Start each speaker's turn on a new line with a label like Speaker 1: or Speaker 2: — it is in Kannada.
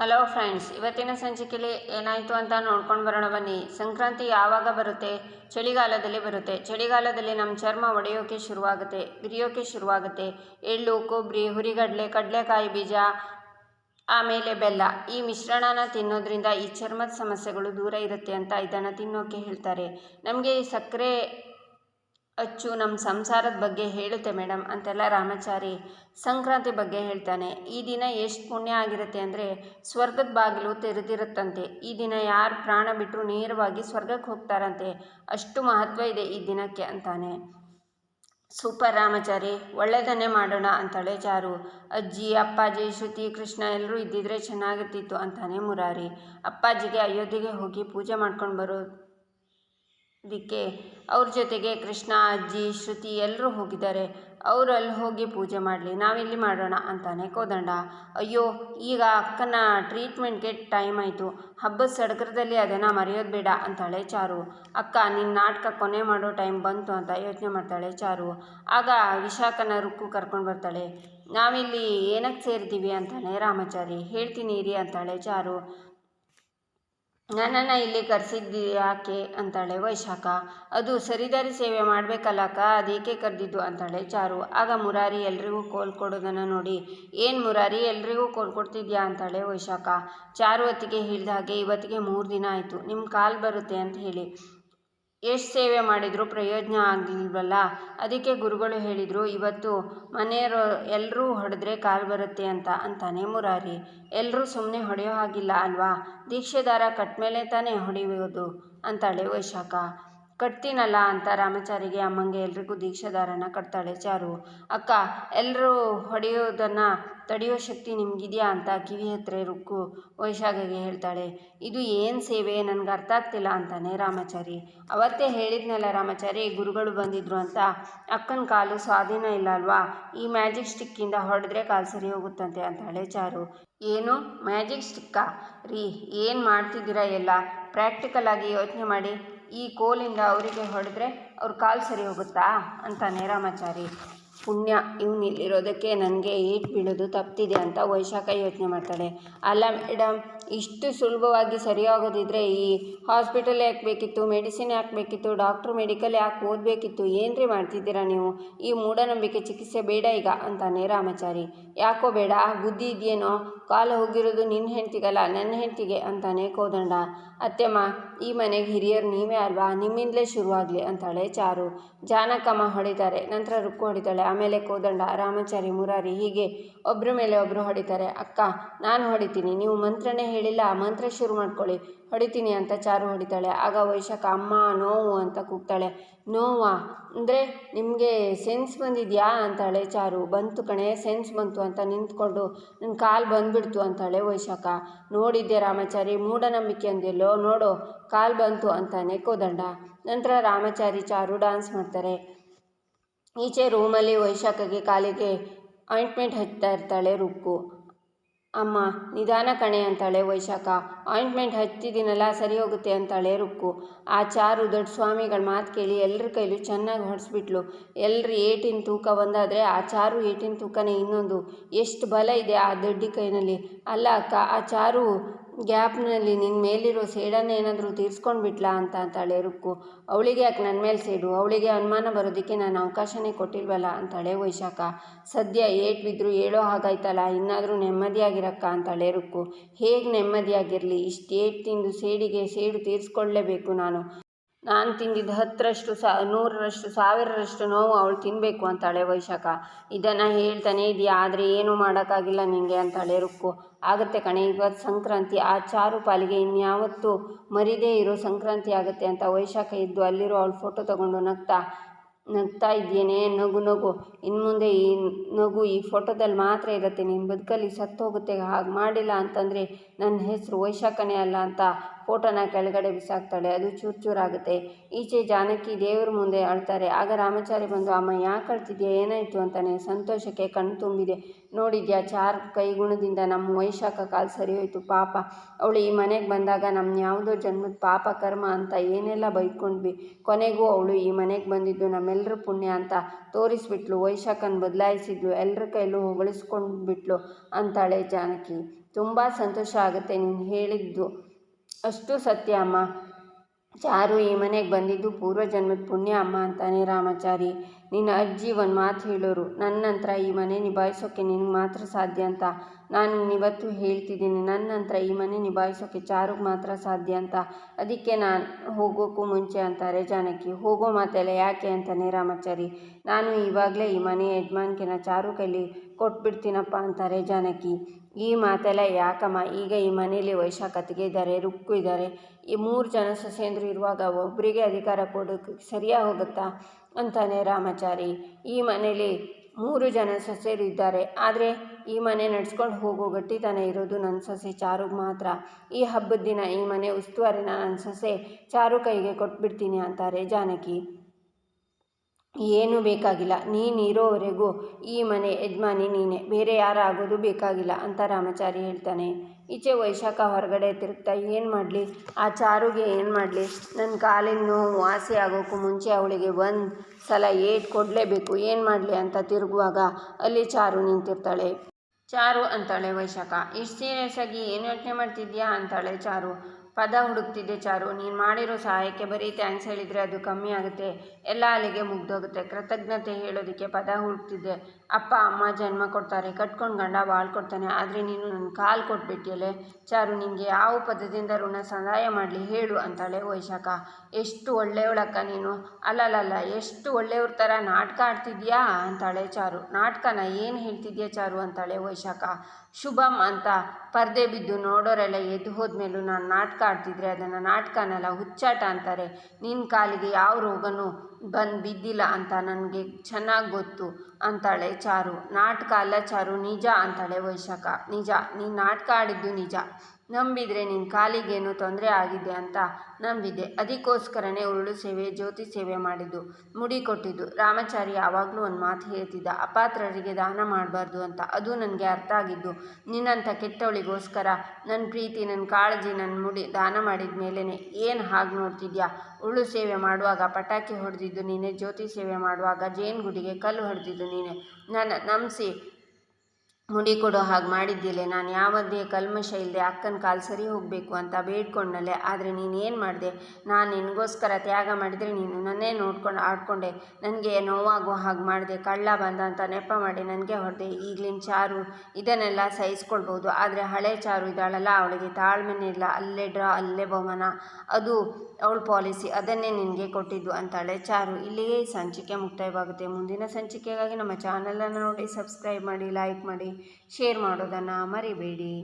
Speaker 1: ಹಲೋ ಫ್ರೆಂಡ್ಸ್, ಇವತ್ತಿನ ಸಂಚಿಕೆಯಲ್ಲಿ ಏನಾಯಿತು ಅಂತ ನೋಡ್ಕೊಂಡು ಬರೋಣ ಬನ್ನಿ. ಸಂಕ್ರಾಂತಿ ಯಾವಾಗ ಬರುತ್ತೆ? ಚಳಿಗಾಲದಲ್ಲಿ ಬರುತ್ತೆ. ಚಳಿಗಾಲದಲ್ಲಿ ನಮ್ಮ ಚರ್ಮ ಒಡೆಯೋಕೆ ಶುರುವಾಗುತ್ತೆ, ಬಿರಿಯೋಕೆ ಶುರುವಾಗುತ್ತೆ. ಎಳ್ಳು ಕೊಬ್ಬರಿ ಹುರಿಗಡಲೆ, ಕಡಲೆಕಾಯಿ ಬೀಜ, ಆಮೇಲೆ ಬೆಲ್ಲ. ಈ ಮಿಶ್ರಣನ ತಿನ್ನೋದ್ರಿಂದ ಈ ಚರ್ಮದ ಸಮಸ್ಯೆಗಳು ದೂರ ಇರುತ್ತೆ ಅಂತ ಇದನ್ನು ತಿನ್ನೋಕೆ ಹೇಳ್ತಾರೆ. ನಮಗೆ ಸಕ್ಕರೆ ಅಚ್ಚು ನಮ್ಮ ಸಂಸಾರದ ಬಗ್ಗೆ ಹೇಳುತ್ತೆ ಮೇಡಮ್ ಅಂತೆಲ್ಲ ರಾಮಾಚಾರಿ ಸಂಕ್ರಾಂತಿ ಬಗ್ಗೆ ಹೇಳ್ತಾನೆ. ಈ ದಿನ ಎಷ್ಟು ಪುಣ್ಯ ಆಗಿರುತ್ತೆ ಅಂದರೆ ಸ್ವರ್ಗದ ಬಾಗಿಲು ತೆರೆದಿರುತ್ತಂತೆ. ಈ ದಿನ ಯಾರು ಪ್ರಾಣ ಬಿಟ್ಟರು ನೇರವಾಗಿ ಸ್ವರ್ಗಕ್ಕೆ ಹೋಗ್ತಾರಂತೆ. ಅಷ್ಟು ಮಹತ್ವ ಇದೆ ಈ ದಿನಕ್ಕೆ ಅಂತಾನೆ. ಸೂಪರ್ ರಾಮಾಚಾರಿ ಒಳ್ಳೆಯದನ್ನೇ ಮಾಡೋಣ ಅಂತಾಳೆ ಚಾರು ಅಜ್ಜಿ, ಅಪ್ಪಾಜಿ, ಶ್ರುತಿ, ಕೃಷ್ಣ ಎಲ್ಲರೂ ಇದ್ದಿದ್ರೆ ಚೆನ್ನಾಗಿರ್ತಿತ್ತು ಅಂತಾನೆ ಮುರಾರಿ. ಅಪ್ಪಾಜಿಗೆ ಅಯೋಧ್ಯೆಗೆ ಹೋಗಿ ಪೂಜೆ ಮಾಡ್ಕೊಂಡು ಬರೋ ಅದಕ್ಕೆ ಅವ್ರ ಜೊತೆಗೆ ಕೃಷ್ಣ, ಅಜ್ಜಿ, ಶ್ರುತಿ ಎಲ್ಲರೂ ಹೋಗಿದ್ದಾರೆ. ಅವರು ಅಲ್ಲಿ ಹೋಗಿ ಪೂಜೆ ಮಾಡಲಿ, ನಾವಿಲ್ಲಿ ಮಾಡೋಣ ಅಂತಾನೆ ಕೋದಂಡ. ಅಯ್ಯೋ, ಈಗ ಅಕ್ಕನ ಟ್ರೀಟ್ಮೆಂಟ್ಗೆ ಟೈಮ್ ಆಯಿತು. ಹಬ್ಬದ ಸಡಗರದಲ್ಲಿ ಅದನ್ನು ಮರೆಯೋದು ಬೇಡ ಅಂತಾಳೆ ಚಾರು. ಅಕ್ಕ ನಿನ್ನ ನಾಟಕ ಕೊನೆ ಮಾಡೋ ಟೈಮ್ ಬಂತು ಅಂತ ಯೋಚನೆ ಮಾಡ್ತಾಳೆ ಚಾರು. ಆಗ ವಿಶಾಖನ ರುಕ್ಕು ಕರ್ಕೊಂಡು ಬರ್ತಾಳೆ. ನಾವಿಲ್ಲಿ ಏನಕ್ಕೆ ಸೇರಿದ್ದೀವಿ ಅಂತಾನೆ ರಾಮಾಚಾರಿ, ಹೇಳ್ತೀನಿ ಇರಿ ಅಂತಾಳೆ ಚಾರು. ನನ್ನನ್ನು ಇಲ್ಲಿ ಕರೆಸಿದ್ದು ಯಾಕೆ? ಅಂತಾಳೆ ವೈಶಾಖ. ಅದು ಸರಿದಾರಿ ಸೇವೆ ಮಾಡಬೇಕಲ್ಲಕ್ಕ, ಅದೇಕೆ ಕರೆದಿದ್ದು? ಅಂತಾಳೆ ಚಾರು. ಆಗ ಮುರಾರಿ ಎಲ್ರಿಗೂ ಕೋಲ್ ಕೊಡೋದನ್ನು ನೋಡಿ. ಏನು ಮುರಾರಿ, ಎಲ್ರಿಗೂ ಕೋಲ್ ಕೊಡ್ತಿದ್ಯಾ? ಅಂತಾಳೆ ವೈಶಾಖ. ಚಾರು ಹೊತ್ತಿಗೆ ಹೇಳಿದ ಹಾಗೆ ಇವತ್ತಿಗೆ ಮೂರು ದಿನ ಆಯಿತು. ನಿಮ್ಮ ಕಾಲು ಬರುತ್ತೆ ಅಂತ ಹೇಳಿ. ಎಷ್ಟು ಸೇವೆ ಮಾಡಿದರೂ ಪ್ರಯೋಜನ ಆಗಲಿಲ್ವಲ್ಲ? ಅದಕ್ಕೆ ಗುರುಗಳು ಹೇಳಿದರು, ಇವತ್ತು ಮನೆಯವರು ಎಲ್ಲರೂ ಹೊಡೆದ್ರೆ ಕಾಲು ಬರುತ್ತೆ ಅಂತ, ಅಂತಾನೆ ಮುರಾರಿ. ಎಲ್ಲರೂ ಸುಮ್ಮನೆ ಹೊಡೆಯೋ ಹಾಗಿಲ್ಲ ಅಲ್ವಾ? ದೀಕ್ಷೆದಾರ ಕಟ್ಟ ಮೇಲೆ ತಾನೇ ಹೊಡೆಯೋದು ಅಂತಾಳೆ ವೈಶಾಖ. ಕಟ್ತೀನಲ್ಲ, ಅಂತ ರಾಮಚಾರಿಗೆ ಅಮ್ಮಂಗೆ ಎಲ್ರಿಗೂ ದೀಕ್ಷಾದಾರನ ಕಟ್ತಾಳೆ ಚಾರು. ಅಕ್ಕ ಎಲ್ಲರೂ ಹೊಡೆಯೋದನ್ನು ತಡೆಯೋ ಶಕ್ತಿ ನಿಮಗಿದೆಯಾ ಅಂತ ಕಿವಿ ಹತ್ರ ರುಕ್ಕು ವೈಶಾಖಗೆ ಹೇಳ್ತಾಳೆ. ಇದು ಏನು ಸೇವೆ? ನನಗೆ ಅರ್ಥ ಆಗ್ತಿಲ್ಲ ಅಂತಾನೆ ರಾಮಾಚಾರಿ. ಅವತ್ತೇ ಹೇಳಿದ್ನಲ್ಲ ರಾಮಾಚಾರಿ, ಗುರುಗಳು ಬಂದಿದ್ರು ಅಂತ. ಅಕ್ಕನ ಕಾಲು ಸ್ವಾಧೀನ ಇಲ್ಲ ಅಲ್ವಾ? ಈ ಮ್ಯಾಜಿಕ್ ಸ್ಟಿಕ್ಕಿಂದ ಹೊಡೆದ್ರೆ ಕಾಲು ಸರಿ ಹೋಗುತ್ತಂತೆ ಅಂತಾಳೆ ಚಾರು. ಏನು? ಮ್ಯಾಜಿಕ್ ಸ್ಟಿಕ್ಕಾ? ರೀ, ಏನು ಮಾಡ್ತಿದ್ದೀರಾ ಎಲ್ಲ? ಪ್ರಾಕ್ಟಿಕಲ್ ಆಗಿ ಯೋಚನೆ ಮಾಡಿ. ಈ ಕೋಲಿಂದ ಅವರಿಗೆ ಹೊಡೆದ್ರೆ ಅವ್ರ ಕಾಲು ಸರಿ ಹೋಗುತ್ತಾ? ಅಂತಾನೆ ರಾಮಾಚಾರಿ. ಪುಣ್ಯ ಇವ್ನು ಇಲ್ಲಿರೋದಕ್ಕೆ ನನಗೆ ಏಟ್ ಬೀಳೋದು ತಪ್ಪಿದೆ ಅಂತ ವೈಶಾಖ ಯೋಚನೆ ಮಾಡ್ತಾಳೆ. ಅಲ್ಲ ಮೇಡಮ್ ಇಷ್ಟು ಸುಲಭವಾಗಿ ಸರಿಯಾಗೋದಿದ್ರೆ ಈ ಹಾಸ್ಪಿಟಲ್ ಯಾಕೆ ಬೇಕಿತ್ತು ಮೆಡಿಸಿನ್ ಯಾಕೆ ಬೇಕಿತ್ತು ಡಾಕ್ಟ್ರು ಮೆಡಿಕಲ್ ಯಾಕೆ ಓದಬೇಕಿತ್ತು, ಏನ್ರಿ ಮಾಡ್ತಿದ್ದೀರಾ ನೀವು? ಈ ಮೂಢನಂಬಿಕೆ ಚಿಕಿತ್ಸೆ ಬೇಡ ಈಗ ಅಂತಾನೆ ರಾಮಾಚಾರಿ. ಯಾಕೋ ಬೇಡ, ಬುದ್ಧಿ ಇದೆಯೇನೋ? ಕಾಲು ಹೋಗಿರೋದು ನಿನ್ನ ಹೆಂಡ್ತಿಗಲ್ಲ, ನನ್ನ ಹೆಂಡ್ತಿಗೆ ಅಂತಾನೆ ಕೋದಂಡ. ಅತ್ತೆಮ್ಮ, ಈ ಮನೆಗೆ ಹಿರಿಯರು ನೀವೇ ಅಲ್ವಾ? ನಿಮ್ಮಿಂದಲೇ ಶುರುವಾಗಲಿ ಅಂತಾಳೆ ಚಾರು. ಜಾನಕಮ್ಮ ಹೊಡಿತಾರೆ, ನಂತರ ರುಕ್ಕು ಹೊಡಿತಾಳೆ. ಆಮೇಲೆ ಕೋದಂಡ, ರಾಮಾಚಾರಿ, ಮುರಾರಿ ಹೀಗೆ ಒಬ್ಬರ ಮೇಲೆ ಒಬ್ಬರು ಹೊಡಿತಾರೆ. ಅಕ್ಕ, ನಾನು ಹೊಡಿತೀನಿ. ನೀವು ಮಂತ್ರನೇ ಹೇಳಿಲ್ಲ. ಮಂತ್ರ ಶುರು ಮಾಡ್ಕೊಳ್ಳಿ. ಹೊಡಿತೀನಿ ಅಂತ ಚಾರು ಹೊಡಿತಾಳೆ. ಆಗ ವೈಶಾಖ, ಅಮ್ಮ, ನೋವು ಅಂತ ಕೂಗ್ತಾಳೆ. ನೋವಾ? ಅಂದರೆ ನಿಮಗೆ ಸೆನ್ಸ್ ಬಂದಿದೆಯಾ? ಅಂತಾಳೆ ಚಾರು. ಬಂತು ಕಣೆ, ಸೆನ್ಸ್ ಬಂತು ಅಂತ ನಿಂತ್ಕೊಂಡು ನನ್ನ ಕಾಲು ಬಂದುಬಿಡ್ತು ಅಂತಾಳೆ ವೈಶಾಖ. ನೋಡಿದ್ದೆ ರಾಮಾಚಾರಿ, ಮೂಢನಂಬಿಕೆ ಅಂದಿಲ್ಲೋ ನೋಡು, ಕಾಲು ಬಂತು ಅಂತಾನೆ ಕೋದಂಡ. ನಂತರ ರಾಮಾಚಾರಿ ಚಾರು ಡಾನ್ಸ್ ಮಾಡ್ತಾರೆ. ಈಚೆ ರೂಮಲ್ಲಿ ವೈಶಾಖಗೆ ಕಾಲಿಗೆ ಆಯಿಂಟ್ಮೆಂಟ್ ಹಚ್ತಾ ಇರ್ತಾಳೆ ರುಕ್ಕು. ಅಮ್ಮ, ನಿಧಾನ ಕಣೆ ಅಂತಾಳೆ ವೈಶಾಖ. ಆಯಿಂಟ್ಮೆಂಟ್ ಹಚ್ತಿದ್ದೀನಲ್ಲ ಸರಿ ಹೋಗುತ್ತೆ ಅಂತಾಳೆ ರುಕ್ಕು. ಆ ಚಾರು ದೊಡ್ಡ ಸ್ವಾಮಿಗಳ ಮಾತು ಕೇಳಿ ಎಲ್ಲರ ಕೈಲೂ ಚೆನ್ನಾಗಿ ಹೊಡೆಸ್ಬಿಟ್ಲು. ಎಲ್ಲರ ಏಟಿನ ತೂಕ ಒಂದಾದರೆ ಆ ಚಾರು ಏಟಿನ ತೂಕನೇ ಇನ್ನೊಂದು. ಎಷ್ಟು ಬಲ ಇದೆ ಆ ದೊಡ್ಡ ಕೈನಲ್ಲಿ. ಅಲ್ಲ ಅಕ್ಕ, ಆ ಚಾರು ಗ್ಯಾಪ್ನಲ್ಲಿ ನಿನ್ನ ಮೇಲಿರೋ ಸೇಡನ್ನು ಏನಾದರೂ ತೀರ್ಸ್ಕೊಂಡು ಬಿಟ್ಲಾ ಅಂತ ಅಂತಾಳೆ ರುಕ್ಕು. ಅವಳಿಗೆ ಯಾಕೆ ನನ್ನ ಮೇಲೆ ಸೇಡು? ಅವಳಿಗೆ ಅನುಮಾನ ಬರೋದಕ್ಕೆ ನಾನು ಅವಕಾಶನೇ ಕೊಟ್ಟಿಲ್ವಲ್ಲ? ಅಂತಾಳೆ ವೈಶಾಖ. ಸದ್ಯ ಏಟ್ ಬಿದ್ದರೂ ಹೇಳೋ ಹಾಗಾಯ್ತಲ್ಲ? ಇನ್ನಾದರೂ ನೆಮ್ಮದಿಯಾಗಿರಕ್ಕ? ಅಂತಾಳೆ ರುಕ್ಕು. ಹೇಗೆ ನೆಮ್ಮದಿಯಾಗಿರಲಿ? ಇಷ್ಟು ಏಟ್ ತಿಂದು ಸೇಡಿಗೆ ಸೇಡು ತೀರಿಸ್ಕೊಳ್ಳೇಬೇಕು ನಾನು. ನಾನು ತಿಂದಿದ್ದು ಹತ್ತರಷ್ಟು ಸಾ, ನೂರರಷ್ಟು, ಸಾವಿರರಷ್ಟು ನೋವು ಅವಳು ತಿನ್ನಬೇಕು ಅಂತಾಳೆ ವೈಶಾಖ. ಇದನ್ನು ಹೇಳ್ತಾನೆ ಇದೆಯಾ ಆದರೆ ಏನೂ ಮಾಡೋಕ್ಕಾಗಿಲ್ಲ ನಿನಗೆ ಅಂತಾಳೆ ರುಕ್ಕು. ಆಗುತ್ತೆ ಕಣೆ. ಇವತ್ತು ಸಂಕ್ರಾಂತಿ, ಆ ಚಾರು ಪಾಲಿಗೆ ಇನ್ಯಾವತ್ತೂ ಮರಿದೇ ಇರೋ ಸಂಕ್ರಾಂತಿ ಆಗುತ್ತೆ ಅಂತ ವೈಶಾಖ ಇದ್ದು ಅಲ್ಲಿರೋ ಅವಳು ಫೋಟೋ ತಗೊಂಡು ನಗ್ತಾ ನಗ್ತಾ ಇದ್ದೇನೆ ನಗು ನಗು. ಇನ್ನು ಮುಂದೆ ಈ ನಗು ಈ ಫೋಟೋದಲ್ಲಿ ಮಾತ್ರ ಇರುತ್ತೆ. ನಿನ್ನ ಬದುಕಲ್ಲಿ ಸತ್ತೋಗುತ್ತೆ. ಹಾಗೆ ಮಾಡಿಲ್ಲ ಅಂತಂದರೆ ನನ್ನ ಹೆಸರು ವೈಶಾಖನೇ ಅಲ್ಲ ಅಂತ ಫೋಟೋನ ಕೆಳಗಡೆ ಬಿಸಾಕ್ತಾಳೆ. ಅದು ಚೂರು ಚೂರಾಗುತ್ತೆ ಈಚೆ ಜಾನಕಿ ದೇವ್ರ ಮುಂದೆ ಅಳ್ತಾರೆ. ಆಗ ರಾಮಚಾರಿ ಬಂದು, ಅಮ್ಮ, ಯಾಕೆ ಅಳ್ತಿದ್ಯಾ? ಏನಾಯಿತು? ಅಂತಾನೆ. ಸಂತೋಷಕ್ಕೆ ಕಣ್ಣು ತುಂಬಿದೆ. ನೋಡಿದ್ಯಾ, ಚಾರ್ ಕೈಗುಣದಿಂದ ನಮ್ಮ ವೈಶಾಖ ಕಾಲು ಸರಿ ಹೋಯಿತು ಪಾಪ, ಅವಳು ಈ ಮನೆಗೆ ಬಂದಾಗ ನಮ್ಮ ಯಾವುದೋ ಜನ್ಮದ ಪಾಪ ಕರ್ಮ ಅಂತ ಏನೆಲ್ಲ ಬೈಕೊಂಡ್ವಿ. ಕೊನೆಗೂ ಅವಳು ಈ ಮನೆಗೆ ಬಂದಿದ್ದು ನಮ್ಮೆಲ್ಲರ ಪುಣ್ಯ ಅಂತ ತೋರಿಸ್ಬಿಟ್ಲು. ವೈಶಾಖನ ಬದಲಾಯಿಸಿದ್ಲು. ಎಲ್ಲರ ಕೈಲೂ ಹೊಗಳಿಸ್ಕೊಂಡ್ಬಿಟ್ಲು, ಅಂತಾಳೆ ಜಾನಕಿ. ತುಂಬ ಸಂತೋಷ ಆಗುತ್ತೆ ನೀನು ಹೇಳಿದ್ದು. ಅಷ್ಟು ಸತ್ಯ, ಅಮ್ಮ. ಚಾರು ಈ ಮನೆಗೆ ಬಂದಿದ್ದು ಪೂರ್ವಜನ್ಮದ ಪುಣ್ಯ, ಅಮ್ಮ ಅಂತಾನೆ ರಾಮಾಚಾರಿ. ನಿನ್ನ ಅಜ್ಜಿ ಒಂದು ಮಾತು ಹೇಳೋರು ನನ್ನ ಈ ಮನೆ ನಿಭಾಯಿಸೋಕ್ಕೆ ನಿನಗೆ ಮಾತ್ರ ಸಾಧ್ಯ ಅಂತ. ನಾನು ಇವತ್ತು ಹೇಳ್ತಿದ್ದೀನಿ ನನ್ನ ಈ ಮನೆ ನಿಭಾಯಿಸೋಕ್ಕೆ ಚಾರುಗೆ ಮಾತ್ರ ಸಾಧ್ಯ ಅಂತ. ಅದಕ್ಕೆ ನಾನು ಹೋಗೋಕ್ಕೂ ಮುಂಚೆ ಅಂತಾರೆ ಜಾನಕಿ. ಹೋಗೋ ಮಾತೆಲ್ಲ ಯಾಕೆ ಅಂತಾನೆ ರಾಮಾಚಾರಿ. ನಾನು ಇವಾಗಲೇ ಈ ಮನೆ ಯಜಮಾನ್ಕೆನ ಚಾರು ಕೈಲಿ ಕೊಟ್ಬಿಡ್ತೀನಪ್ಪ ಅಂತಾರೆ ಜಾನಕಿ. ಈ ಮಾತೆಲ್ಲ ಯಾಕಮ್ಮ? ಈಗ ಈ ಮನೇಲಿ ವೈಶಾಖತಿಗೆ ಇದ್ದಾರೆ, ರುಕ್ಕು ಇದ್ದಾರೆ. ಈ ಮೂರು ಜನ ಸೊಸೆಯಂದ್ರು ಇರುವಾಗ ಒಬ್ಬರಿಗೆ ಅಧಿಕಾರ ಕೊಡೋಕೆ ಸರಿಯಾಗಿ ಹೋಗುತ್ತಾ? ಅಂತಾನೆ ರಾಮಾಚಾರಿ. ಈ ಮನೇಲಿ ಮೂರು ಜನ ಸೊಸೆಯರು ಇದ್ದಾರೆ. ಆದರೆ ಈ ಮನೆ ನಡ್ಸ್ಕೊಂಡು ಹೋಗೋ ಗಟ್ಟಿತನ ಇರೋದು ನನ್ನ ಸೊಸೆ ಚಾರುಗೆ ಮಾತ್ರ. ಈ ಹಬ್ಬದ ದಿನ ಈ ಮನೆ ಉಸ್ತುವಾರಿನ ನನ್ನ ಸೊಸೆ ಚಾರು ಕೈಗೆ ಕೊಟ್ಬಿಡ್ತೀನಿ ಅಂತಾರೆ ಜಾನಕಿ. ಏನೂ ಬೇಕಾಗಿಲ್ಲ. ನೀನಿರೋವರೆಗೂ ಈ ಮನೆ ಯಜಮಾನಿ ನೀನೆ. ಬೇರೆ ಯಾರು ಆಗೋದು ಬೇಕಾಗಿಲ್ಲ ಅಂತ ರಾಮಾಚಾರಿ ಹೇಳ್ತಾನೆ. ಈಚೆ ವೈಶಾಖ ಹೊರಗಡೆ ತಿರುಗ್ತಾ, ಏನು ಮಾಡಲಿ? ಆ ಚಾರುಗೆ ಏನು ಮಾಡಲಿ? ನನ್ನ ಕಾಲಿನ ನೋವು ವಾಸಿ ಆಗೋಕ್ಕೂ ಮುಂಚೆ ಅವಳಿಗೆ ಒಂದು ಸಲ ಏಟ್ ಕೊಡಲೇಬೇಕು. ಏನು ಮಾಡಲಿ? ಅಂತ ತಿರುಗುವಾಗ ಅಲ್ಲಿ ಚಾರು ನಿಂತಿರ್ತಾಳೆ. ಚಾರು, ಅಂತಾಳೆ ವೈಶಾಖ. ಇಷ್ಟು ಸೀರಿಯಸ್ ಆಗಿ ಏನು ಯೋಚನೆ ಮಾಡ್ತಿದ್ಯಾ? ಅಂತಾಳೆ ಚಾರು. ಪದ ಹುಡುಕ್ತಿದ್ದೆ ಚಾರು. ನೀನು ಮಾಡಿರೋ ಸಹಾಯಕ್ಕೆ ಬರೀ ಥ್ಯಾಂಕ್ಸ್ ಹೇಳಿದರೆ ಅದು ಕಮ್ಮಿ ಆಗುತ್ತೆ. ಎಲ್ಲ ಅಲ್ಲಿಗೆ ಮುಗ್ದೋಗುತ್ತೆ. ಕೃತಜ್ಞತೆ ಹೇಳೋದಕ್ಕೆ ಪದ ಹುಡುಕ್ತಿದ್ದೆ. ಅಪ್ಪ, ಅಮ್ಮ ಜನ್ಮ ಕೊಡ್ತಾರೆ. ಕಟ್ಕೊಂಡು ಗಂಡ ಬಾಳ್ ಕೊಡ್ತಾನೆ. ಆದರೆ ನೀನು ನನ್ನ ಕಾಲು ಕೊಟ್ಬಿಟ್ಟಿಯಲ್ಲೇ? ಚಾರು ನಿನಗೆ ಯಾವ ಪದದಿಂದ ಋಣ ಸಹಾಯ ಮಾಡಲಿ ಹೇಳು ಅಂತಾಳೆ ವೈಶಾಖ. ಎಷ್ಟು ಒಳ್ಳೆಯವಳಕ್ಕ ನೀನು? ಅಲ್ಲಲ್ಲಲ್ಲ, ಎಷ್ಟು ಒಳ್ಳೆಯವ್ರ ಥರ ನಾಟಕ ಆಡ್ತಿದ್ಯಾ? ಅಂತಾಳೆ ಚಾರು. ನಾಟಕನ ಏನು ಹೇಳ್ತಿದ್ಯಾ ಚಾರು? ಅಂತಾಳೆ ವೈಶಾಖ. ಶುಭಂ ಅಂತ. ಪರ್ದೆ ಬಿದ್ದು ನೋಡೋರೆಲ್ಲ ಎದ್ದು ಹೋದ್ಮೇಲೂ ನಾನು ನಾಟಕ ಆಡ್ತಿದ್ರೆ ಅದನ್ನು ನಾಟಕನಲ್ಲ ಹುಚ್ಚಾಟ ಅಂತಾರೆ. ನಿನ್ನ ಕಾಲಿಗೆ ಯಾವ ರೋಗನೂ ಬಂದು ಬಿದ್ದಿಲ್ಲ ಅಂತ ನನಗೆ ಚೆನ್ನಾಗಿ ಗೊತ್ತು ಅಂತಾಳೆ ಚಾರು. ನಾಟಕ ಅಲ್ಲ ಚಾರು, ನಿಜ ಅಂತಾಳೆ ವೈಶಾಖ. ನಿಜ ನೀನು ನಾಟಕ ಆಡಿದ್ದು ನಿಜ. ನಂಬಿದರೆ ನಿನ್ನ ಕಾಲಿಗೇನು ತೊಂದರೆ ಆಗಿದೆ ಅಂತ ನಂಬಿದೆ. ಅದಕ್ಕೋಸ್ಕರನೇ ಉರುಳು ಸೇವೆ, ಜ್ಯೋತಿ ಸೇವೆ ಮಾಡಿದ್ದು, ಮುಡಿ ಕೊಟ್ಟಿದ್ದು. ರಾಮಚಾರಿ ಯಾವಾಗಲೂ ಒಂದು ಮಾತು ಹೇಳ್ತಿದ್ದ, ಅಪಾತ್ರರಿಗೆ ದಾನ ಮಾಡಬಾರ್ದು ಅಂತ. ಅದು ನನಗೆ ಅರ್ಥ ಆಗಿದ್ದು, ನಿನ್ನಂಥ ಕೆಟ್ಟವಳಿಗೋಸ್ಕರ ನನ್ನ ಪ್ರೀತಿ ನನ್ನ ಕಾಳಜಿ ನನ್ನ ಮುಡಿ ದಾನ ಮಾಡಿದ ಮೇಲೇ ಏನು ಹಾಗೆ ನೋಡ್ತಿದ್ಯಾ? ಉರುಳು ಸೇವೆ ಮಾಡುವಾಗ ಪಟಾಕಿ ಹೊಡೆದಿದ್ದು ನೀನೆ ಜ್ಯೋತಿ ಸೇವೆ ಮಾಡುವಾಗ ಜೇನು ಗುಡಿಗೆ ಕಲ್ಲು ಹೊಡೆದಿದ್ದು ನೀನೆ. ನನ್ನ ನಂಬಿಸಿ ಮುಡಿ ಕೊಡೋ ಹಾಗೆ ಮಾಡಿದ್ದಿಲ್ಲ ನಾನು ಯಾವುದೇ ಕಲ್ಮಶ ಇಲ್ಲದೆ ಅಕ್ಕನ ಕಾಲು ಸರಿ ಹೋಗಬೇಕು ಅಂತ ಬೇಡ್ಕೊಂಡಲ್ಲೇ ಆದರೆ ನೀನು ಏನು ಮಾಡಿದೆ? ನಾನು ನಿನಗೋಸ್ಕರ ತ್ಯಾಗ ಮಾಡಿದರೆ ನೀನು ನನ್ನೇ ನೋಡ್ಕೊಂಡು ಆಡ್ಕೊಂಡೆ, ನನಗೆ ನೋವಾಗೋ ಹಾಗೆ ಮಾಡಿದೆ, ಕಳ್ಳ ಬಂದ ಅಂತ ನೆಪ ಮಾಡಿ ನನಗೆ ಹೊಡೆದೆ, ಈಗಲಿನ ಚಾರು ಇದನ್ನೆಲ್ಲ ಸಹಿಸ್ಕೊಳ್ಬೋದು, ಆದರೆ ಹಳೆ ಚಾರು ಇದ್ದಾಳಲ್ಲ, ಅವಳಿಗೆ ತಾಳ್ಮೆನೇ ಇಲ್ಲ, ಅಲ್ಲೇ ಡ್ರಾ, ಅಲ್ಲೇ ಬಹುಮಾನ, ಅದು ಅವಳ ಪಾಲಿಸಿ, ಅದನ್ನೇ ನಿನಗೆ ಕೊಟ್ಟಿದ್ದು ಅಂತಾಳೆ ಚಾರು. ಇಲ್ಲಿಗೆ ಸಂಚಿಕೆ ಮುಕ್ತಾಯವಾಗುತ್ತೆ. ಮುಂದಿನ ಸಂಚಿಕೆಗಾಗಿ ನಮ್ಮ ಚಾನಲನ್ನು ನೋಡಿ, ಸಬ್ಸ್ಕ್ರೈಬ್ ಮಾಡಿ, ಲೈಕ್ ಮಾಡಿ. ಶೇರ್ ಮಾಡೋದನ್ನು ಮರಿಬೇಡಿ.